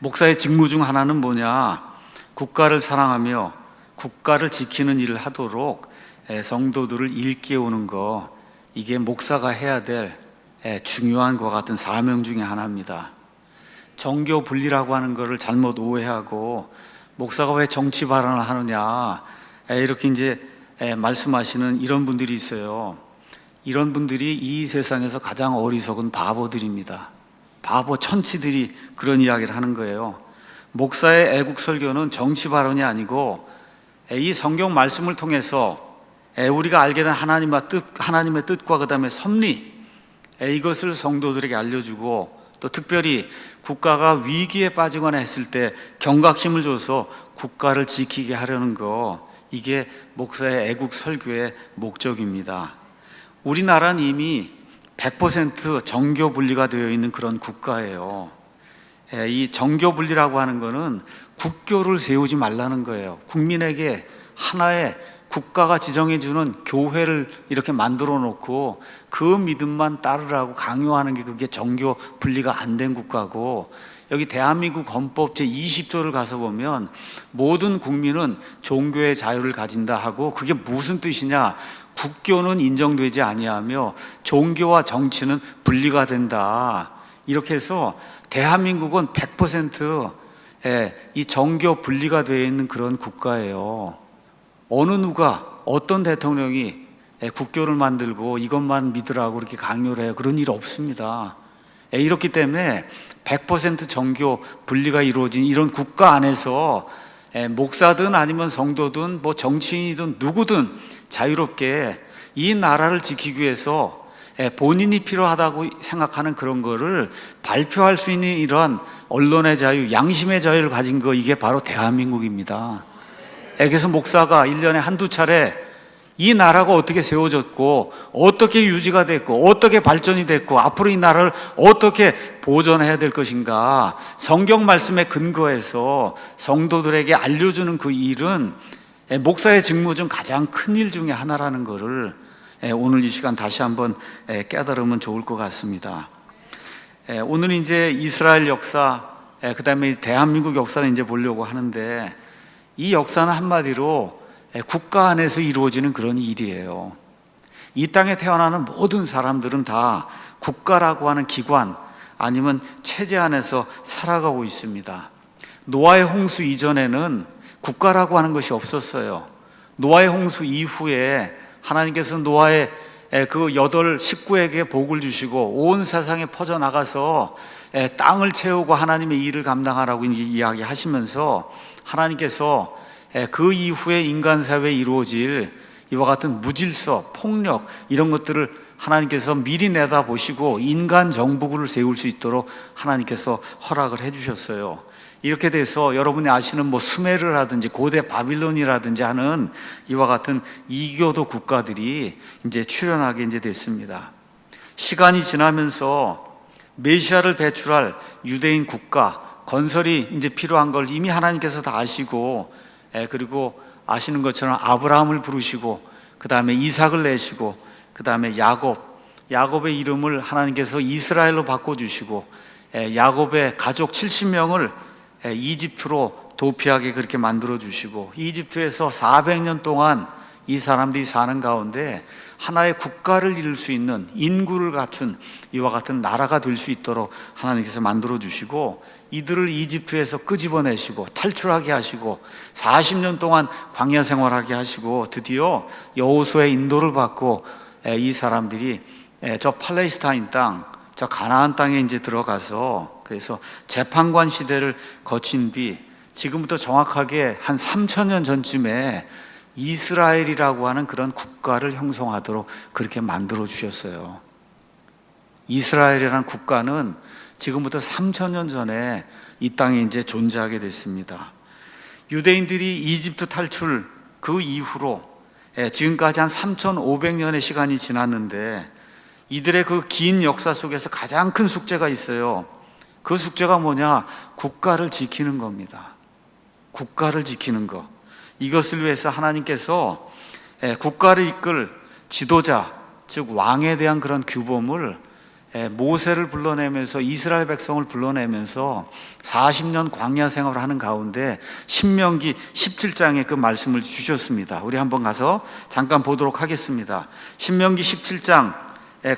목사의 직무 중 하나는 뭐냐? 국가를 사랑하며 국가를 지키는 일을 하도록 에, 성도들을 일깨우는 거 이게 목사가 해야 될 에, 중요한 것 같은 사명 중에 하나입니다. 정교 분리라고 하는 것을 잘못 오해하고 목사가 왜 정치 발언을 하느냐 에, 이렇게 이제 에, 말씀하시는 이런 분들이 있어요. 이런 분들이 이 세상에서 가장 어리석은 바보들입니다. 바보 천치들이 그런 이야기를 하는 거예요. 목사의 애국 설교는 정치 발언이 아니고 에, 이 성경 말씀을 통해서 에, 우리가 알게 된 하나님의 뜻, 하나님의 뜻과 그다음에 섭리 에, 이것을 성도들에게 알려주고 또 특별히 국가가 위기에 빠지거나 했을 때 경각심을 줘서 국가를 지키게 하려는 거 이게 목사의 애국 설교의 목적입니다. 우리나라는 이미 100% 정교 분리가 되어 있는 그런 국가예요. 예, 이 정교 분리라고 하는 거는 국교를 세우지 말라는 거예요. 국민에게 하나의 국가가 지정해 주는 교회를 이렇게 만들어 놓고 그 믿음만 따르라고 강요하는 게 그게 정교 분리가 안 된 국가고 여기 대한민국 헌법 제 20조를 가서 보면 모든 국민은 종교의 자유를 가진다 하고 그게 무슨 뜻이냐? 국교는 인정되지 아니하며 종교와 정치는 분리가 된다. 이렇게 해서 대한민국은 100%이 예, 정교 분리가 되어 있는 그런 국가예요. 어느 누가 어떤 대통령이 예, 국교를 만들고 이것만 믿으라고 이렇게 강요를 해요. 그런 일 없습니다. 예, 이렇기 때문에 100% 정교 분리가 이루어진 이런 국가 안에서 예, 목사든 아니면 성도든 뭐 정치인이든 누구든 자유롭게 이 나라를 지키기 위해서 예, 본인이 필요하다고 생각하는 그런 거를 발표할 수 있는 이런 언론의 자유, 양심의 자유를 가진 거 이게 바로 대한민국입니다. 예, 그래서 목사가 1년에 한두 차례 이 나라가 어떻게 세워졌고 어떻게 유지가 됐고 어떻게 발전이 됐고 앞으로 이 나라를 어떻게 보존해야 될 것인가 성경 말씀에 근거해서 성도들에게 알려주는 그 일은 예, 목사의 직무 중 가장 큰 일 중에 하나라는 것을 예, 오늘 이 시간 다시 한번 예, 깨달으면 좋을 것 같습니다. 오늘 이제 이스라엘 역사, 그 다음에 대한민국 역사를 이제 보려고 하는데 이 역사는 한마디로 국가 안에서 이루어지는 그런 일이에요. 이 땅에 태어나는 모든 사람들은 다 국가라고 하는 기관 아니면 체제 안에서 살아가고 있습니다. 노아의 홍수 이전에는 국가라고 하는 것이 없었어요. 노아의 홍수 이후에 하나님께서 노아의 그 여덟 식구에게 복을 주시고 온 세상에 퍼져 나가서 땅을 채우고 하나님의 일을 감당하라고 이야기하시면서 하나님께서 그 이후에 인간 사회에 이루어질 이와 같은 무질서, 폭력 이런 것들을 하나님께서 미리 내다 보시고 인간 정부를 세울 수 있도록 하나님께서 허락을 해 주셨어요. 이렇게 돼서 여러분이 아시는 뭐 수메르라든지 고대 바빌론이라든지 하는 이와 같은 이교도 국가들이 이제 출현하게 이제 됐습니다. 시간이 지나면서 메시아를 배출할 유대인 국가 건설이 이제 필요한 걸 이미 하나님께서 다 아시고 그리고 아시는 것처럼 아브라함을 부르시고 그 다음에 이삭을 내시고 그 다음에 야곱 야곱의 이름을 하나님께서 이스라엘로 바꿔주시고 야곱의 가족 70명을 이집트로 도피하게 그렇게 만들어 주시고 이집트에서 400년 동안 이 사람들이 사는 가운데 하나의 국가를 이룰 수 있는 인구를 갖춘 이와 같은 나라가 될 수 있도록 하나님께서 만들어 주시고 이들을 이집트에서 끄집어내시고 탈출하게 하시고 40년 동안 광야 생활하게 하시고 드디어 여호수의 인도를 받고 이 사람들이 저 팔레스타인 땅, 저 가나안 땅에 이제 들어가서 그래서 재판관 시대를 거친 뒤 지금부터 정확하게 한 3천 년 전쯤에 이스라엘이라고 하는 그런 국가를 형성하도록 그렇게 만들어 주셨어요. 이스라엘이라는 국가는 지금부터 3천 년 전에 이 땅에 이제 존재하게 됐습니다. 유대인들이 이집트 탈출 그 이후로 예, 지금까지 한 3,500년의 시간이 지났는데 이들의 그 긴 역사 속에서 가장 큰 숙제가 있어요. 그 숙제가 뭐냐? 국가를 지키는 겁니다. 국가를 지키는 것. 이것을 위해서 하나님께서 예, 국가를 이끌 지도자, 즉 왕에 대한 그런 규범을 예, 모세를 불러내면서 이스라엘 백성을 불러내면서 40년 광야 생활을 하는 가운데 신명기 17장에 그 말씀을 주셨습니다. 우리 한번 가서 잠깐 보도록 하겠습니다. 신명기 17장에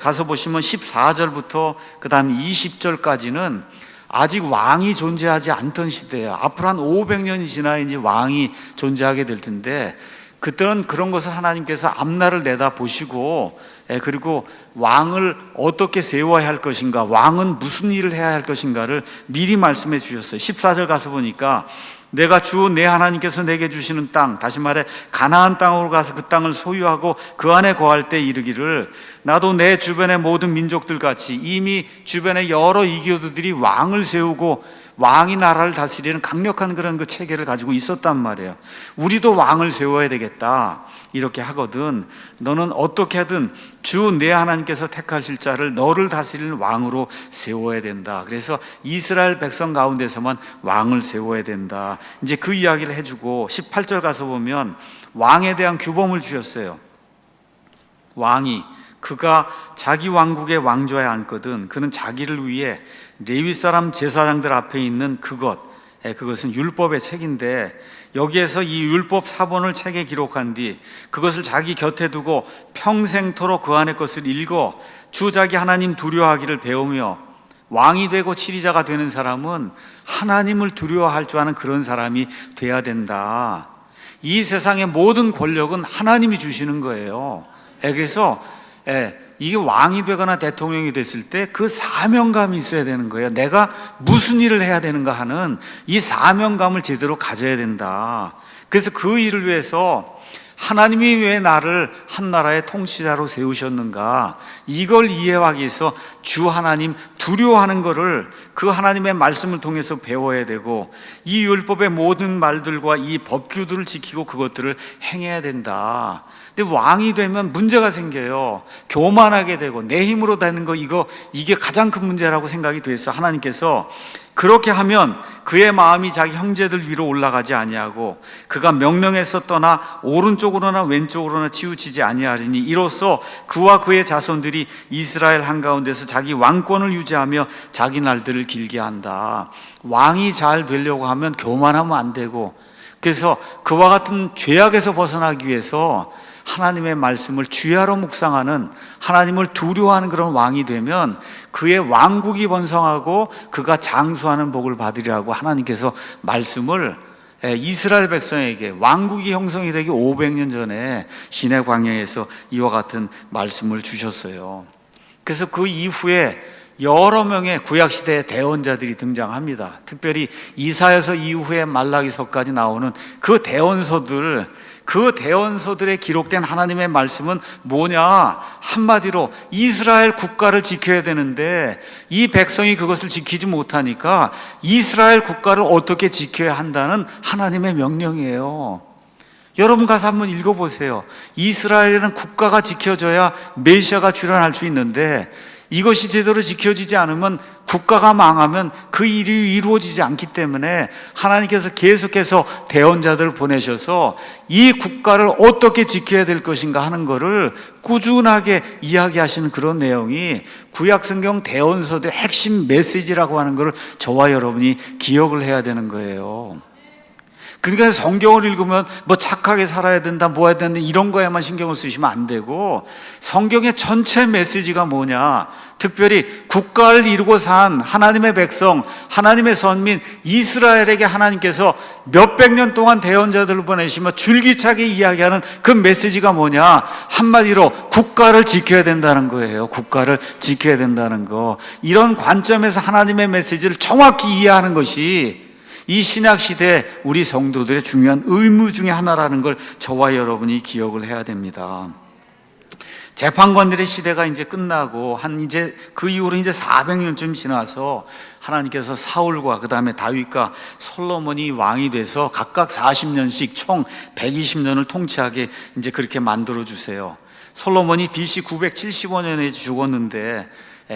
가서 보시면 14절부터 그다음 20절까지는 아직 왕이 존재하지 않던 시대예요. 앞으로 한 500년이 지나야 이제 왕이 존재하게 될 텐데 그때는 그런 것을 하나님께서 앞날을 내다 보시고 예, 그리고 왕을 어떻게 세워야 할 것인가 왕은 무슨 일을 해야 할 것인가를 미리 말씀해 주셨어요 14절 가서 보니까 내가 주 내 하나님께서 내게 주시는 땅 다시 말해 가나안 땅으로 가서 그 땅을 소유하고 그 안에 거할 때 이르기를 나도 내 주변의 모든 민족들 같이 이미 주변에 여러 이교도들이 왕을 세우고 왕이 나라를 다스리는 강력한 그런 그 체계를 가지고 있었단 말이에요. 우리도 왕을 세워야 되겠다. 이렇게 하거든. 너는 어떻게 하든 주 내 하나님께서 택하실 자를 너를 다스리는 왕으로 세워야 된다. 그래서 이스라엘 백성 가운데서만 왕을 세워야 된다. 이제 그 이야기를 해 주고 18절 가서 보면 왕에 대한 규범을 주셨어요. 왕이 그가 자기 왕국의 왕좌에 앉거든 그는 자기를 위해 레위 사람 제사장들 앞에 있는 그것 예, 그것은 율법의 책인데 여기에서 이 율법 사본을 책에 기록한 뒤 그것을 자기 곁에 두고 평생토록 그 안의 것을 읽어 주 자기 하나님 두려워하기를 배우며 왕이 되고 치리자가 되는 사람은 하나님을 두려워할 줄 아는 그런 사람이 돼야 된다. 이 세상의 모든 권력은 하나님이 주시는 거예요. 예, 그래서 예, 이게 왕이 되거나 대통령이 됐을 때 그 사명감이 있어야 되는 거예요. 내가 무슨 일을 해야 되는가 하는 이 사명감을 제대로 가져야 된다. 그래서 그 일을 위해서 하나님이 왜 나를 한 나라의 통치자로 세우셨는가? 이걸 이해하기 위해서 주 하나님 두려워하는 것을 그 하나님의 말씀을 통해서 배워야 되고 이 율법의 모든 말들과 이 법규들을 지키고 그것들을 행해야 된다. 근데 왕이 되면 문제가 생겨요. 교만하게 되고 내 힘으로 되는 거 이거 이게 가장 큰 문제라고 생각이 돼서 하나님께서 그렇게 하면 그의 마음이 자기 형제들 위로 올라가지 아니하고 그가 명령에서 떠나 오른쪽으로나 왼쪽으로나 치우치지 아니하리니 이로써 그와 그의 자손들이 이스라엘 한가운데서 자기 왕권을 유지하며 자기 날들을 길게 한다. 왕이 잘 되려고 하면 교만하면 안 되고 그래서 그와 같은 죄악에서 벗어나기 위해서 하나님의 말씀을 주야로 묵상하는 하나님을 두려워하는 그런 왕이 되면 그의 왕국이 번성하고 그가 장수하는 복을 받으리라고 하나님께서 말씀을 예, 이스라엘 백성에게 왕국이 형성이 되기 500년 전에 시내 광야에서 이와 같은 말씀을 주셨어요. 그래서 그 이후에 여러 명의 구약 시대의 대원자들이 등장합니다. 특별히 이사에서 이후에 말라기서까지 나오는 그 대원서들 그 대원서들에 기록된 하나님의 말씀은 뭐냐? 한마디로 이스라엘 국가를 지켜야 되는데 이 백성이 그것을 지키지 못하니까 이스라엘 국가를 어떻게 지켜야 한다는 하나님의 명령이에요. 여러분 가서 한번 읽어보세요. 이스라엘에는 국가가 지켜져야 메시아가 출현할 수 있는데 이것이 제대로 지켜지지 않으면 국가가 망하면 그 일이 이루어지지 않기 때문에 하나님께서 계속해서 대원자들을 보내셔서 이 국가를 어떻게 지켜야 될 것인가 하는 것을 꾸준하게 이야기하시는 그런 내용이 구약성경 대원서의 핵심 메시지라고 하는 것을 저와 여러분이 기억을 해야 되는 거예요. 그러니까 성경을 읽으면 뭐 착하게 살아야 된다, 뭐 해야 된다, 이런 거에만 신경을 쓰시면 안 되고 성경의 전체 메시지가 뭐냐? 특별히 국가를 이루고 산 하나님의 백성, 하나님의 선민 이스라엘에게 하나님께서 몇백 년 동안 대언자들을 보내시며 줄기차게 이야기하는 그 메시지가 뭐냐? 한마디로 국가를 지켜야 된다는 거예요. 국가를 지켜야 된다는 거. 이런 관점에서 하나님의 메시지를 정확히 이해하는 것이 이 신약 시대 우리 성도들의 중요한 의무 중의 하나라는 걸 저와 여러분이 기억을 해야 됩니다. 재판관들의 시대가 이제 끝나고 한 이제 그 이후로 이제 400년쯤 지나서 하나님께서 사울과 그 다음에 다윗과 솔로몬이 왕이 돼서 각각 40년씩 총 120년을 통치하게 이제 그렇게 만들어 주세요. 솔로몬이 BC 975년에 죽었는데 예,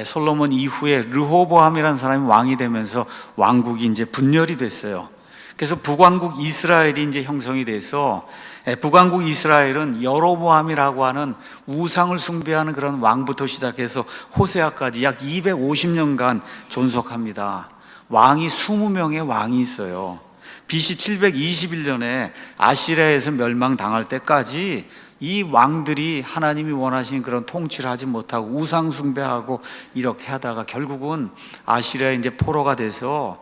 솔로몬 이후에 르호보암이라는 사람이 왕이 되면서 왕국이 이제 분열이 됐어요. 그래서 북왕국 이스라엘이 이제 형성이 돼서 예, 북왕국 이스라엘은 여로보암이라고 하는 우상을 숭배하는 그런 왕부터 시작해서 호세아까지 약 250년간 존속합니다. 왕이 20명의 왕이 있어요. BC 721년에 아시리아에서 멸망당할 때까지 이 왕들이 하나님이 원하시는 그런 통치를 하지 못하고 우상 숭배하고 이렇게 하다가 결국은 아시리아에 이제 포로가 돼서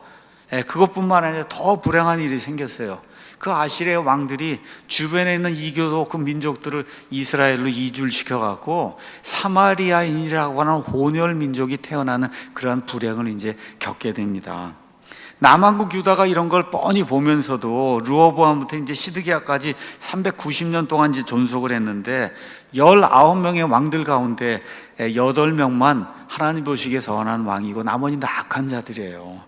예, 그것뿐만 아니라 더 불행한 일이 생겼어요. 그 아시리아 왕들이 주변에 있는 이교도 그 민족들을 이스라엘로 이주를 시켜갖고 사마리아인이라고 하는 혼혈 민족이 태어나는 그러한 불행을 이제 겪게 됩니다. 남한국 유다가 이런 걸 뻔히 보면서도 르호보암부터 이제 시드기야까지 390년 동안 이제 존속을 했는데 19명의 왕들 가운데 8명만 하나님 보시기에 선한 왕이고 나머지는 다 악한 자들이에요.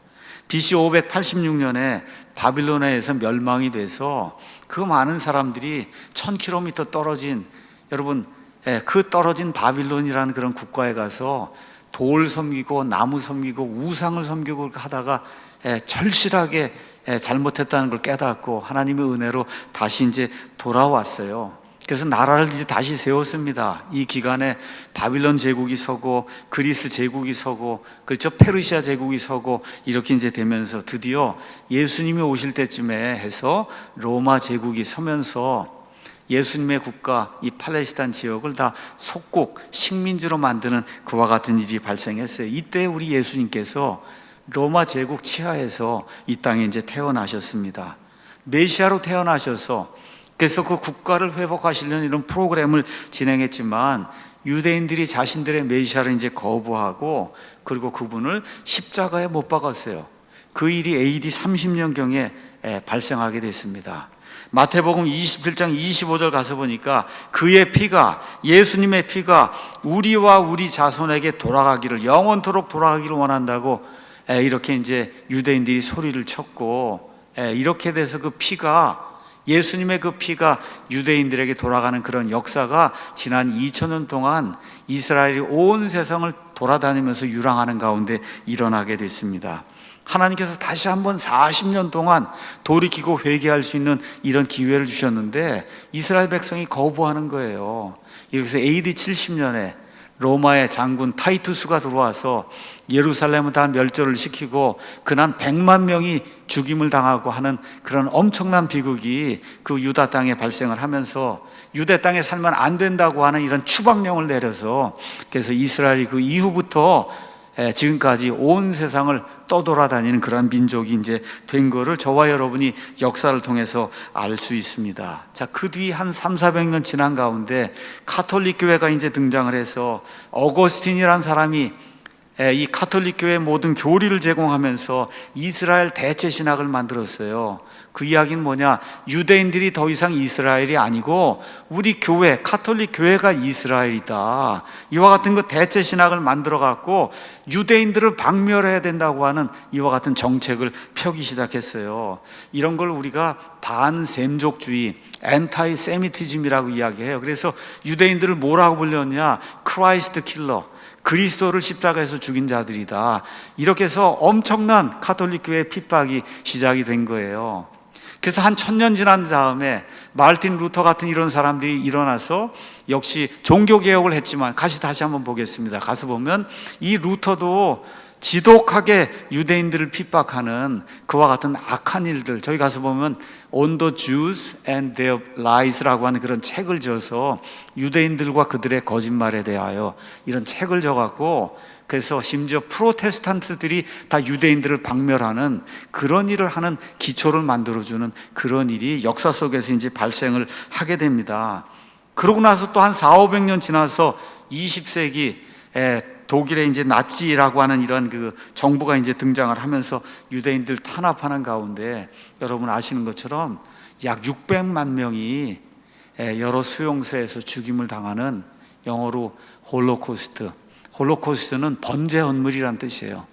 BC 586년에 바빌로나에서 멸망이 돼서 그 많은 사람들이 1000km 떨어진 여러분 예, 그 떨어진 바빌론이라는 그런 국가에 가서 돌 섬기고 나무 섬기고 우상을 섬기고 하다가 예, 절실하게 예, 잘못했다는 걸 깨닫고 하나님의 은혜로 다시 이제 돌아왔어요. 그래서 나라를 이제 다시 세웠습니다. 이 기간에 바빌론 제국이 서고 그리스 제국이 서고 그렇죠 페르시아 제국이 서고 이렇게 이제 되면서 드디어 예수님이 오실 때쯤에 해서 로마 제국이 서면서 예수님의 국가 이 팔레스타인 지역을 다 속국 식민지로 만드는 그와 같은 일이 발생했어요. 이때 우리 예수님께서 로마 제국 치하에서 이 땅에 이제 태어나셨습니다. 메시아로 태어나셔서 그래서 그 국가를 회복하시려는 이런 프로그램을 진행했지만 유대인들이 자신들의 메시아를 이제 거부하고 그리고 그분을 십자가에 못 박았어요. 그 일이 AD 30년경에 발생하게 됐습니다. 마태복음 27장 25절 가서 보니까 그의 피가 예수님의 피가 우리와 우리 자손에게 돌아가기를 영원토록 돌아가기를 원한다고 이렇게 이제 유대인들이 소리를 쳤고 이렇게 돼서 그 피가 예수님의 그 피가 유대인들에게 돌아가는 그런 역사가 지난 2000년 동안 이스라엘이 온 세상을 돌아다니면서 유랑하는 가운데 일어나게 됐습니다. 하나님께서 다시 한번 40년 동안 돌이키고 회개할 수 있는 이런 기회를 주셨는데 이스라엘 백성이 거부하는 거예요. 그래서 AD 70년에 로마의 장군 타이투스가 들어와서 예루살렘을 다 멸절을 시키고 그난 100만 명이 죽임을 당하고 하는 그런 엄청난 비극이 그 유다 땅에 발생을 하면서 유대 땅에 살면 안 된다고 하는 이런 추방령을 내려서 그래서 이스라엘이 그 이후부터 지금까지 온 세상을 떠돌아다니는 그러한 민족이 이제 된 거를 저와 여러분이 역사를 통해서 알 수 있습니다. 자, 그 뒤 한 3, 400년 지난 가운데 카톨릭 교회가 이제 등장을 해서 어거스틴이라는 사람이 이 카톨릭 교회 모든 교리를 제공하면서 이스라엘 대체 신학을 만들었어요. 그 이야기는 뭐냐? 유대인들이 더 이상 이스라엘이 아니고 우리 교회, 카톨릭 교회가 이스라엘이다. 이와 같은 그 대체 신학을 만들어 갖고 유대인들을 박멸해야 된다고 하는 이와 같은 정책을 펴기 시작했어요. 이런 걸 우리가 반셈족주의, 엔타이 세미티즘이라고 이야기해요. 그래서 유대인들을 뭐라고 불렸냐? 크라이스트 킬러. 그리스도를 십자가에서 죽인 자들이다. 이렇게 해서 엄청난 카톨릭 교회의 핍박이 시작이 된 거예요. 그래서 한 천년 지난 다음에 말틴 루터 같은 이런 사람들이 일어나서 역시 종교 개혁을 했지만 같이 다시 한번 보겠습니다. 가서 보면 이 루터도 지독하게 유대인들을 핍박하는 그와 같은 악한 일들 저희 가서 보면 On the Jews and their lies라고 하는 그런 책을 지어서 유대인들과 그들의 거짓말에 대하여 이런 책을 져갖고 그래서 심지어 프로테스탄트들이 다 유대인들을 박멸하는 그런 일을 하는 기초를 만들어주는 그런 일이 역사 속에서 이제 발생을 하게 됩니다. 그러고 나서 또 한 4, 500년 지나서 20세기 독일의 이제 나치라고 하는 이런 그 정부가 이제 등장을 하면서 유대인들 탄압하는 가운데 여러분 아시는 것처럼 약 600만 명이 여러 수용소에서 죽임을 당하는 영어로 홀로코스트. 홀로코스트는 번제 헌물이란 뜻이에요.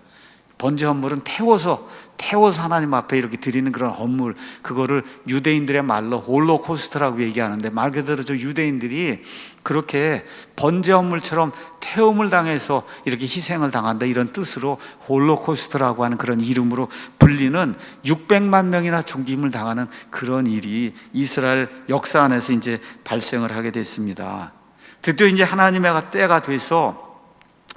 번제 헌물은 태워서 태워서 하나님 앞에 이렇게 드리는 그런 헌물 그거를 유대인들의 말로 홀로코스트라고 얘기하는데 말 그대로 저 유대인들이 그렇게 번제 헌물처럼 태움을 당해서 이렇게 희생을 당한다 이런 뜻으로 홀로코스트라고 하는 그런 이름으로 불리는 600만 명이나 죽임을 당하는 그런 일이 이스라엘 역사 안에서 이제 발생을 하게 됐습니다. 드디어 이제 하나님의 때가 돼서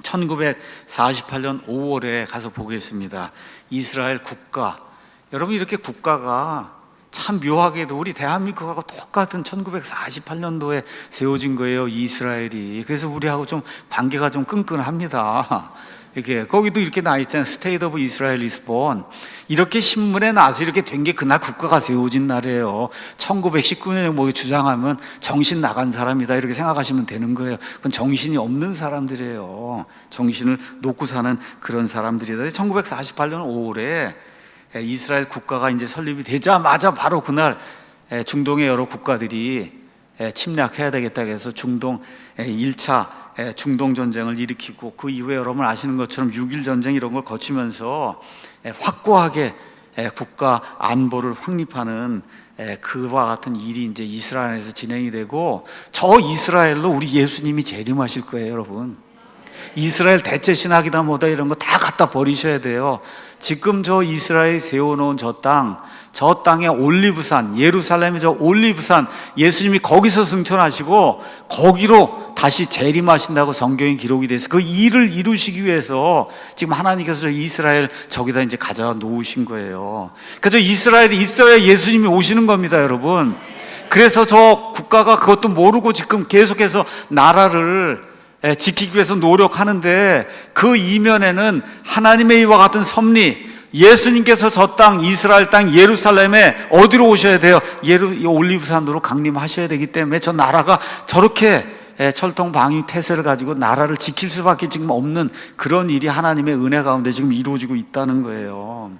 1948년 5월에 가서 보겠습니다. 이스라엘 국가. 여러분 이렇게 국가가 참 묘하게도 우리 대한민국하고 똑같은 1948년도에 세워진 거예요. 이스라엘이. 그래서 우리하고 좀 관계가 좀 끈끈합니다. 이렇게 거기도 이렇게 나 있잖아요. 스테이트 오브 이스라엘 리스본. 이렇게 신문에 나서 이렇게 된 게 그날 국가가 세워진 날이에요. 1919년에 뭐 주장하면 정신 나간 사람이다 이렇게 생각하시면 되는 거예요. 그건 정신이 없는 사람들이에요. 정신을 놓고 사는 그런 사람들이다. 1948년 5월에 이스라엘 국가가 이제 설립이 되자마자 바로 그날 중동의 여러 국가들이 침략해야 되겠다 해서 중동 1차 중동 전쟁을 일으키고 그 이후에 여러분 아시는 것처럼 6.1 전쟁 이런 걸 거치면서 확고하게 국가 안보를 확립하는 그와 같은 일이 이제 이스라엘에서 진행이 되고 저 이스라엘로 우리 예수님이 재림하실 거예요, 여러분. 이스라엘 대체 신학이다 뭐다 이런 거 다 갖다 버리셔야 돼요. 지금 저 이스라엘 세워놓은 저 땅, 저 땅의 올리브산, 예루살렘의 저 올리브산, 예수님이 거기서 승천하시고 거기로 다시 재림하신다고 성경에 기록이 돼서 그 일을 이루시기 위해서 지금 하나님께서 저 이스라엘 저기다 이제 가져 놓으신 거예요. 그래서 이스라엘이 있어야 예수님이 오시는 겁니다, 여러분. 그래서 저 국가가 그것도 모르고 지금 계속해서 나라를 예, 지키기 위해서 노력하는데 그 이면에는 하나님의 이와 같은 섭리, 예수님께서 저 땅, 이스라엘 땅, 예루살렘에 어디로 오셔야 돼요? 예루, 올리브산으로 강림하셔야 되기 때문에 저 나라가 저렇게 예, 철통 방위 태세를 가지고 나라를 지킬 수밖에 지금 없는 그런 일이 하나님의 은혜 가운데 지금 이루어지고 있다는 거예요.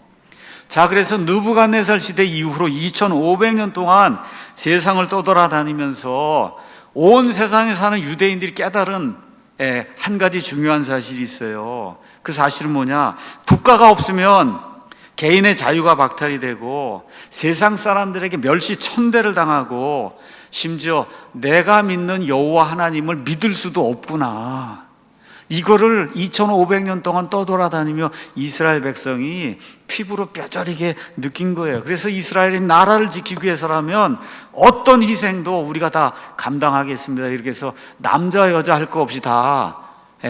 자, 그래서 느부갓네살 시대 이후로 2500년 동안 세상을 떠돌아다니면서 온 세상에 사는 유대인들이 깨달은 예, 한 가지 중요한 사실이 있어요. 그 사실은 뭐냐? 국가가 없으면 개인의 자유가 박탈이 되고 세상 사람들에게 멸시 천대를 당하고 심지어 내가 믿는 여호와 하나님을 믿을 수도 없구나. 이거를 2500년 동안 떠돌아다니며 이스라엘 백성이 피부로 뼈저리게 느낀 거예요. 그래서 이스라엘이 나라를 지키기 위해서라면 어떤 희생도 우리가 다 감당하겠습니다. 이렇게 해서 남자 여자 할 거 없이 다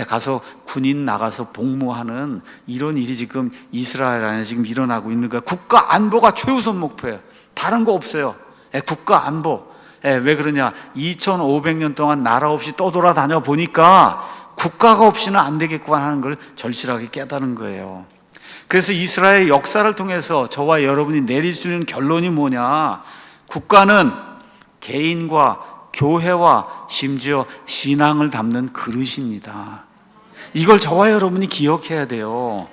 가서 군인 나가서 복무하는 이런 일이 지금 이스라엘 안에 지금 일어나고 있는 거예요. 국가 안보가 최우선 목표예요. 다른 거 없어요. 국가 안보. 왜 그러냐? 2500년 동안 나라 없이 떠돌아 다녀 보니까 국가가 없이는 안 되겠구나 하는 걸 절실하게 깨달은 거예요. 그래서 이스라엘 역사를 통해서 저와 여러분이 내릴 수 있는 결론이 뭐냐? 국가는 개인과 교회와 심지어 신앙을 담는 그릇입니다. 이걸 저와 여러분이 기억해야 돼요.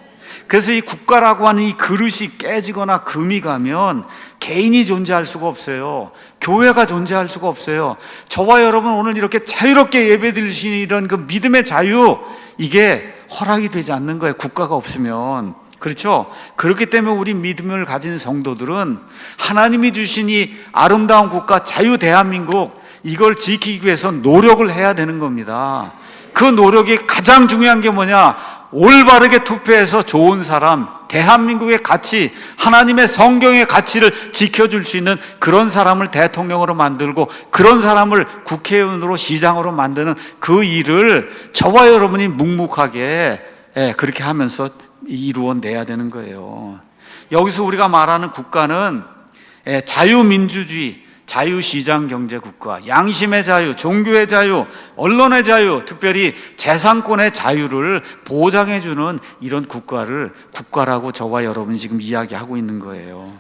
그래서 이 국가라고 하는 이 그릇이 깨지거나 금이 가면 개인이 존재할 수가 없어요. 교회가 존재할 수가 없어요. 저와 여러분 오늘 이렇게 자유롭게 예배 드리시는 이런 그 믿음의 자유, 이게 허락이 되지 않는 거예요. 국가가 없으면. 그렇죠? 그렇기 때문에 우리 믿음을 가진 성도들은 하나님이 주신 이 아름다운 국가, 자유 대한민국, 이걸 지키기 위해서 노력을 해야 되는 겁니다. 그 노력이 가장 중요한 게 뭐냐? 올바르게 투표해서 좋은 사람, 대한민국의 가치, 하나님의 성경의 가치를 지켜줄 수 있는 그런 사람을 대통령으로 만들고 그런 사람을 국회의원으로 시장으로 만드는 그 일을 저와 여러분이 묵묵하게 예, 그렇게 하면서 이루어내야 되는 거예요. 여기서 우리가 말하는 국가는 예, 자유민주주의, 자유시장 경제 국가, 양심의 자유, 종교의 자유, 언론의 자유, 특별히 재산권의 자유를 보장해주는 이런 국가를 국가라고 저와 여러분이 지금 이야기하고 있는 거예요.